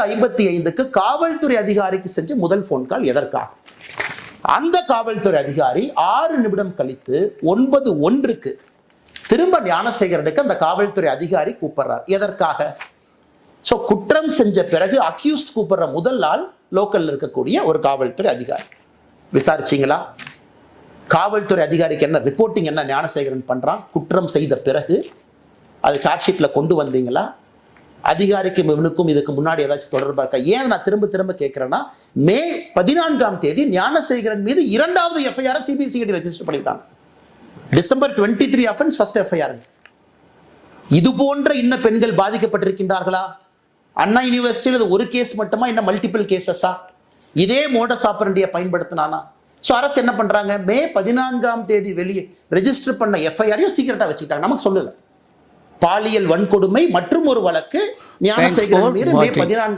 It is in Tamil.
ஐம்பத்தி ஐந்துக்கு காவல்துறை அதிகாரிக்கு செஞ்ச முதல் போன் கால் எதற்காக? அந்த காவல்துறை அதிகாரி ஆறு நிமிடம் கழித்து ஒன்பது ஒன்றுக்கு திரும்ப ஞானசேகரனுக்கு அந்த காவல்துறை அதிகாரி கூப்பிடுறார். எதற்காக? ஸோ குற்றம் செஞ்ச பிறகு அக்யூஸ்ட் கூப்பிடுற முதல் ஆள் லோக்கல்ல இருக்கக்கூடிய ஒரு காவல்துறை அதிகாரி. விசாரிச்சீங்களா? காவல்துறை அதிகாரிக்கு என்ன ரிப்போர்ட்டிங் என்ன ஞானசேகரன் பண்றான்? குற்றம் செய்த பிறகு அதை சார்ஜ் ஷீட்ல கொண்டு வந்தீங்களா? அதிகாரிக்கும் இவனுக்கும் இதுக்கு முன்னாடி ஏதாச்சும் தொடர்பாக இருக்கா? ஏன் நான் திரும்ப திரும்ப கேட்கிறேன்னா மே பதினான்காம் தேதி ஞானசேகரன் மீது இரண்டாவது எஃப்ஐஆர் சிபிசிஐடி ரெஜிஸ்டர் பண்ணியிருக்காங்க December twenty three offence first FIR இது போன்ற இன்ன பெண்கள் பாதிக்கப்பட்டிருக்கின்றார்களா? அண்ணா யூனிவர்சிட்டியில் இது ஒரு கேஸ் மட்டுமா? இன்னும் மல்டிபிள் கேசஸா இதே மோடஸ் ஆப்பரண்டியை பயன்படுத்தினானா? ஸோ அரசு என்ன பண்றாங்க? மே பதினான்காம் தேதி வெளியே ரெஜிஸ்டர் பண்ண எஃப்ஐஆரையும் சீக்கிரட்டாக வச்சுக்கிட்டாங்க. நமக்கு சொல்லலை. பாலியல் வன்கொடுமை மற்றும் ஒரு வழக்கு ஞானசேகரன் மீது மே. பதினான்காம்